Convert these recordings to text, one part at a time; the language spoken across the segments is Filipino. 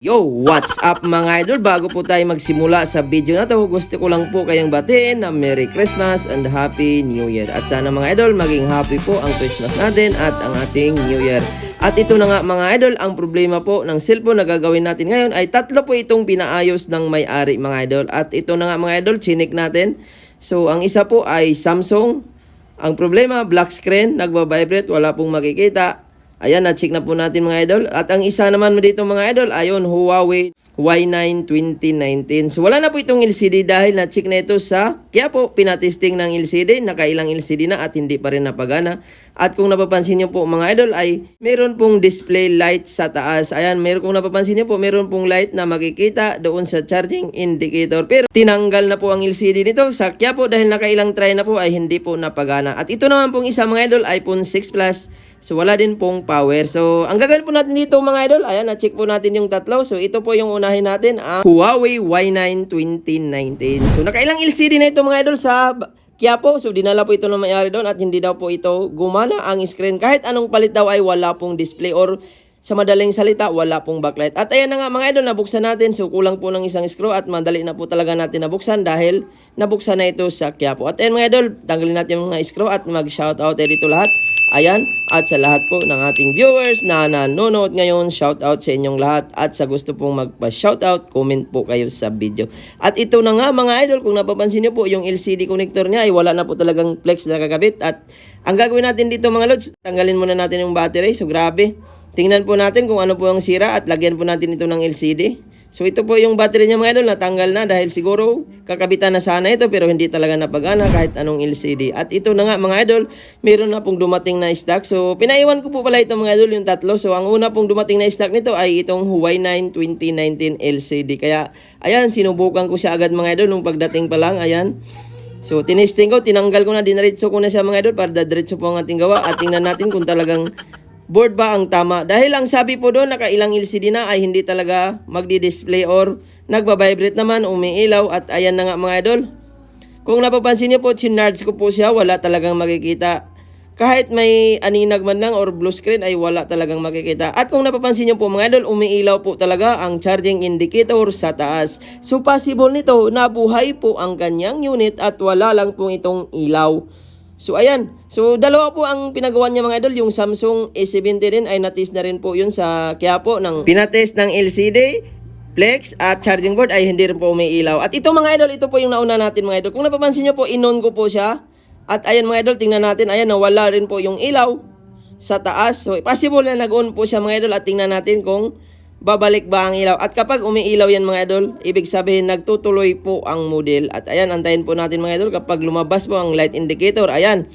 Yo, what's up mga idol? Bago po tayo magsimula sa video na to, gusto ko lang po kayong batiin na Merry Christmas and Happy New Year. At sana mga idol, maging happy po ang Christmas natin at ang ating New Year. At ito na nga mga idol, ang problema po ng cellphone na gagawin natin ngayon ay tatlo po itong pinaayos ng may-ari mga idol. At ito na nga mga idol, chinik natin. So, ang isa po ay Samsung. Ang problema, black screen, nagbabibrate, wala pong makikita. Ayan, na-check na po natin mga idol. At ang isa naman dito mga idol, ayon Huawei Y9 2019. So wala na po itong LCD dahil na-check na ito sa, kaya po pinatesting ng LCD, nakailang LCD na at hindi pa rin napagana. At kung napapansin niyo po mga idol ay meron pong display light sa taas. Ayan, meron kung napapansin niyo po, meron pong light na makikita doon sa charging indicator. Pero tinanggal na po ang LCD nito sa kaya po dahil nakailang try na po ay hindi po napagana. At ito naman pong isa mga idol, iPhone 6 Plus. So wala din pong power. So ang gagawin po natin dito mga idol, ayan na-check po natin yung tatlo. So ito po yung unahin natin, ang Huawei Y9 2019. So nakailang LCD na ito mga idol sa Quiapo. So dinala po ito ng may-ari doon at hindi daw po ito gumana ang screen. Kahit anong palit daw ay wala pong display or sa madaling salita, wala pong backlight. At ayan na nga mga idol, nabuksan natin. So kulang po ng isang screw at madali na po talaga natin nabuksan dahil nabuksan na ito sa Quiapo. At ayan mga idol, tanggalin natin yung mga screw at mag-shoutout tayo dito lahat. Ayan, at sa lahat po ng ating viewers na nanonood ngayon, shoutout sa inyong lahat. At sa gusto pong magpa-shoutout, comment po kayo sa video. At ito na nga mga idol, kung napapansin niyo po, yung LCD connector niya ay wala na po talagang flex na kakabit. At ang gagawin natin dito mga lods, tanggalin muna natin yung battery. So grabe. Tingnan po natin kung ano po ang sira at lagyan po natin ito ng LCD. So ito po yung battery niya mga idol, natanggal na dahil siguro kakabitan na sana ito pero hindi talaga napagana kahit anong LCD. At ito na nga mga idol, meron na pong dumating na stock. So pinaiwan ko po pala ito mga idol yung tatlo. So ang una pong dumating na stock nito ay itong Huawei 9 2019 LCD. Kaya ayan, sinubukan ko siya agad mga idol nung pagdating pa lang. Ayan. So, tinesting ko, tinanggal ko na, dinaritso ko na siya mga idol para dadiretso po ang ating gawa at tingnan natin kung talagang board ba ang tama. Dahil ang sabi po doon, nakailang LCD na ay hindi talaga magdi-display or nagbabibrate naman, umiilaw at ayan na nga mga idol. Kung napapansin niyo po, chinards ko po siya, wala talagang makikita. Kahit may aninag man lang or blue screen ay wala talagang makikita. At kung napapansin niyo po mga idol, umiilaw po talaga ang charging indicator sa taas. So possible nito, nabuhay po ang kanyang unit at wala lang pong itong ilaw. So ayan, so dalawa po ang pinagawa niya mga idol, yung Samsung A70 din ay natest na rin po yun sa kaya po ng pinatest ng LCD, Flex at charging board ay hindi rin po may ilaw. At ito mga idol, ito po yung nauna natin mga idol. Kung napapansin niyo po, inon ko po siya. At ayan mga idol, tingnan natin, ayan nawala rin po yung ilaw sa taas. So possible na nag-on po siya mga idol at tingnan natin kung babalik ba ang ilaw. At kapag umiilaw yan mga idol, ibig sabihin nagtutuloy po ang model. At ayan, antayin po natin mga idol kapag lumabas po ang light indicator. Ayan,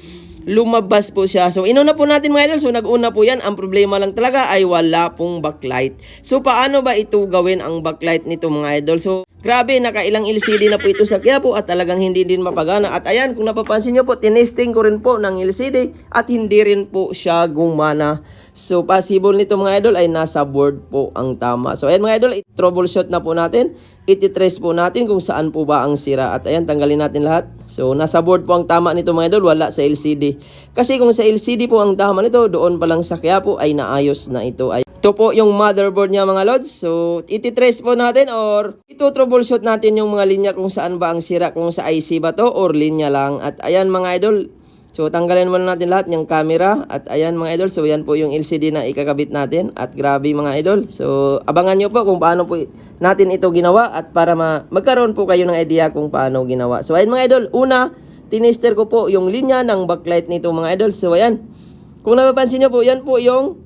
lumabas po siya. So inuna po natin mga idol. So nag-una po yan. Ang problema lang talaga ay wala pong backlight. So paano ba ito gawin ang backlight nito mga idol? So Grabe, nakailang LCD na po ito sa Quiapo at talagang hindi din mapagana. At ayan, kung napapansin nyo po, tinesting ko rin po ng LCD at hindi rin po siya gumana. So, possible nito mga idol ay nasa board po ang tama. So, ayan mga idol, troubleshoot na po natin. Ititrace po natin kung saan po ba ang sira. At ayan, tanggalin natin lahat. So, nasa board po ang tama nito mga idol, wala sa LCD. Kasi kung sa LCD po ang tama nito, doon pa lang sa Quiapo ay naayos na ito. Ito po yung motherboard niya mga lods. So, ititrace po natin or ito troubleshoot natin yung mga linya kung saan ba ang sira. Kung sa IC ba to or linya lang. At ayan mga idol. So, tanggalin muna natin lahat yung camera. At ayan mga idol. So, yan po yung LCD na ikakabit natin. At grabe mga idol. So, abangan nyo po kung paano po natin ito ginawa. At para ma magkaroon po kayo ng idea kung paano ginawa. So, ayan mga idol. Una, tinister ko po yung linya ng backlight nito mga idol. So, ayan. Kung napapansin nyo po, yan po yung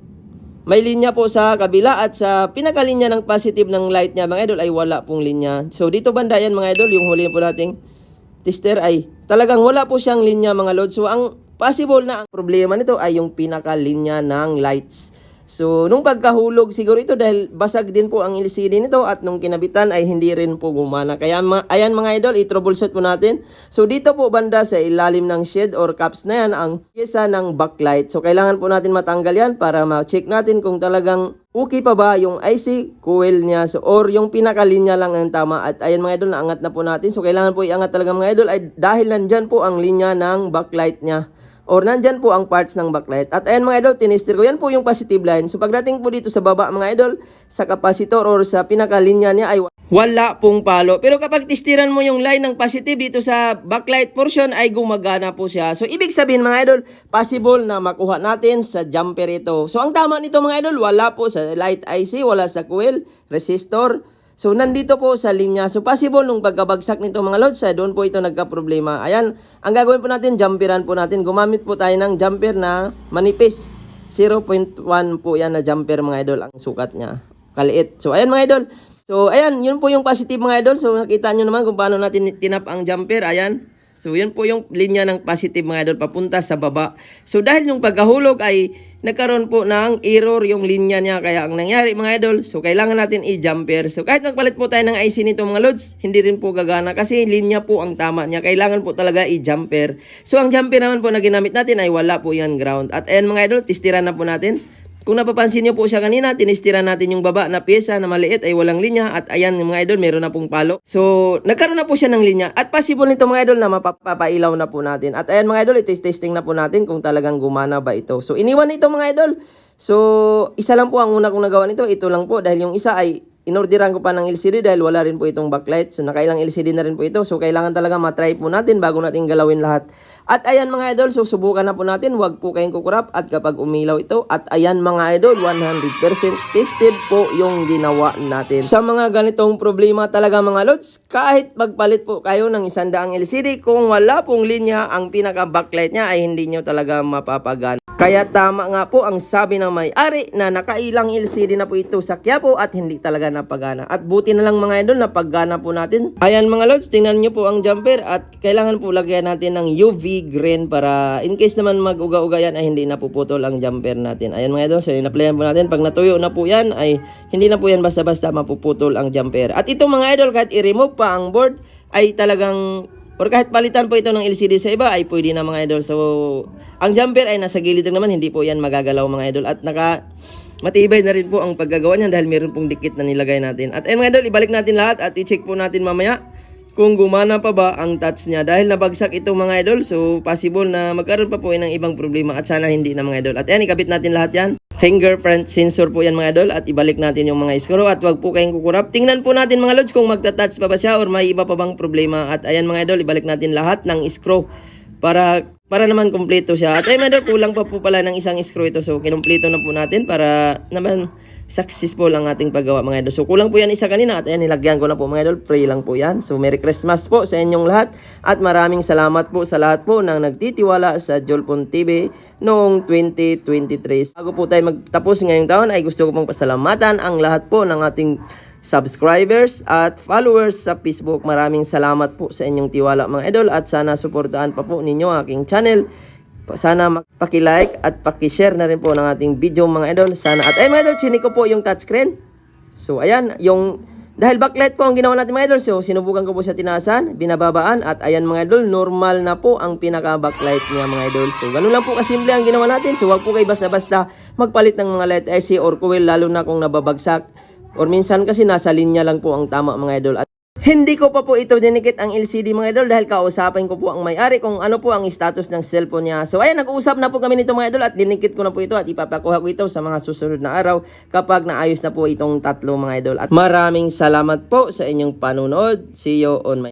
may linya po sa kabila at sa pinakalinya ng positive ng light niya mga idol ay wala pong linya. So dito banda yan mga idol, yung huli po nating tester ay talagang wala po siyang linya mga load. So ang possible na ang problema nito ay yung pinakalinya ng lights. So, nung pagkahulog siguro ito dahil basag din po ang LCD nito at nung kinabitan ay hindi rin po gumana. Kaya ma- ayan mga idol, i-troubleshoot po natin. So, dito po banda sa ilalim ng shade or caps na yan ang pyesa ng backlight. So, kailangan po natin matanggal yan para ma-check natin kung talagang okay pa ba yung IC coil niya so, or yung pinakalinya lang ang tama. At ayan mga idol, naangat na po natin. So, kailangan po iangat talaga mga idol ay dahil nandyan po ang linya ng backlight niya or nandyan po ang parts ng backlight. At ayan mga idol, tinister ko. Yan po yung positive line. So pagdating po dito sa baba mga idol, sa capacitor or sa pinakalinya niya ay wala pong palo. Pero kapag tistiran mo yung line ng positive dito sa backlight portion ay gumagana po siya. So ibig sabihin mga idol, possible na makuha natin sa jumper ito. So ang tama nito mga idol, wala po sa light IC, wala sa coil, resistor. So nandito po sa linya. So possible nung pagkabagsak nito mga lods, ay doon po ito nagka-problema. Ayan, ang gagawin po natin, jumperan po natin. Gumamit po tayo ng jumper na manipis. 0.1 po yan na jumper mga idol ang sukat niya. Kaliit. So ayan mga idol. So ayan, yun po yung positive mga idol. So nakita nyo naman kung paano natin tinap ang jumper. Ayan. So yun po yung linya ng positive mga idol papunta sa baba. So dahil yung pagkahulog ay nagkaroon po ng error yung linya niya. Kaya ang nangyari mga idol, so kailangan natin i-jumper. So kahit magpalit po tayo ng IC nito mga lods, hindi rin po gagana kasi linya po ang tama niya. Kailangan po talaga i-jumper. So ang jumper naman po na ginamit natin ay wala po yan ground. At ayan mga idol, tistiran na po natin. Kung napapansin niyo po siya kanina, tinistira natin yung baba na pyesa na maliit ay walang linya at ayan mga idol, meron na pong palo. So, nagkaroon na po siya ng linya at possible nito mga idol na mapapailaw na po natin. At ayan mga idol, itis-testing na po natin kung talagang gumana ba ito. So, iniwan ito mga idol. So, isa lang po ang una kong nagawa nito. Ito lang po dahil yung isa ay inorderan ko pa ng LCD dahil wala rin po itong backlight. So, nakailang LCD na rin po ito. So, kailangan talaga matry po natin bago natin galawin lahat. At ayan mga idol, so subukan na po natin. Huwag po kayong kukurap at kapag umilaw ito. At ayan mga idol, 100% tested po yung ginawa natin. Sa mga ganitong problema talaga mga lods, kahit magpalit po kayo ng isandaang LCD, kung wala pong linya, ang pinaka-backlight niya ay hindi nyo talaga mapapagana. Kaya tama nga po ang sabi ng may-ari na nakailang LCD na po ito sa Quiapo at hindi talaga napagana. At buti na lang mga idol na paggana po natin. Ayan mga lods, tingnan nyo po ang jumper at kailangan po lagyan natin ng UV green para in case naman mag-uga-uga yan ay hindi napuputol ang jumper natin. Ayan mga idol, so in-applyan po natin. Pag natuyo na po yan ay hindi na po yan basta-basta mapuputol ang jumper. At ito mga idol, kahit i-remove pa ang board ay talagang Or kahit palitan po ito ng LCD sa iba ay pwede na mga idol. So, ang jumper ay nasa gilid naman, hindi po yan magagalaw mga idol. At naka matibay na rin po ang paggagawa niyan dahil meron pong dikit na nilagay natin. At ayun mga idol, ibalik natin lahat at i-check po natin mamaya kung gumana pa ba ang touch niya. Dahil nabagsak ito mga idol, so possible na magkaroon pa po ng ibang problema at sana hindi na mga idol. At ayan, ikabit natin lahat yan. Fingerprint sensor po yan mga idol at ibalik natin yung mga screw at wag po kayong kukurap. Tingnan po natin mga lods kung magta-touch pa ba siya or may iba pa bang problema. At ayan mga idol, ibalik natin lahat ng screw para para naman kumpleto siya. At ay idol, kulang pa po pala ng isang screw ito. So, kinumpleto na po natin para naman successful ang ating paggawa mga idol. So, kulang po yan isa kanina at ayan, nilagyan ko na po mga idol. Free lang po yan. So, Merry Christmas po sa inyong lahat at maraming salamat po sa lahat po ng nagtitiwala sa Jolpon TV noong 2023. Bago po tayo magtapos ngayong taon ay gusto ko pong pasalamatan ang lahat po ng ating subscribers at followers sa Facebook. Maraming salamat po sa inyong tiwala mga idol at sana suportahan pa po ninyo aking channel. Sana paki-like at paki-share na rin po ng ating video mga idol. Sana at ay mga idol, chini ko po yung touchscreen. So ayan, yung dahil backlight po ang ginawa natin mga idol, so sinubukan ko po sa tinasan, binababaan at ayan mga idol, normal na po ang pinaka backlight niya mga idol. So ganun lang po kasimple ang ginawa natin. So wag po kayo basta-basta magpalit ng mga light IC or coil lalo na kung nababagsak. Or minsan kasi nasa linya lang po ang tama mga idol. At hindi ko pa po ito dinikit ang LCD mga idol dahil kausapin ko po ang may-ari kung ano po ang status ng cellphone niya. So ayan, nag-uusap na po kami nito mga idol at dinikit ko na po ito at ipapakuha ko ito sa mga susunod na araw kapag naayos na po itong tatlo mga idol. At maraming salamat po sa inyong panunood. See you on my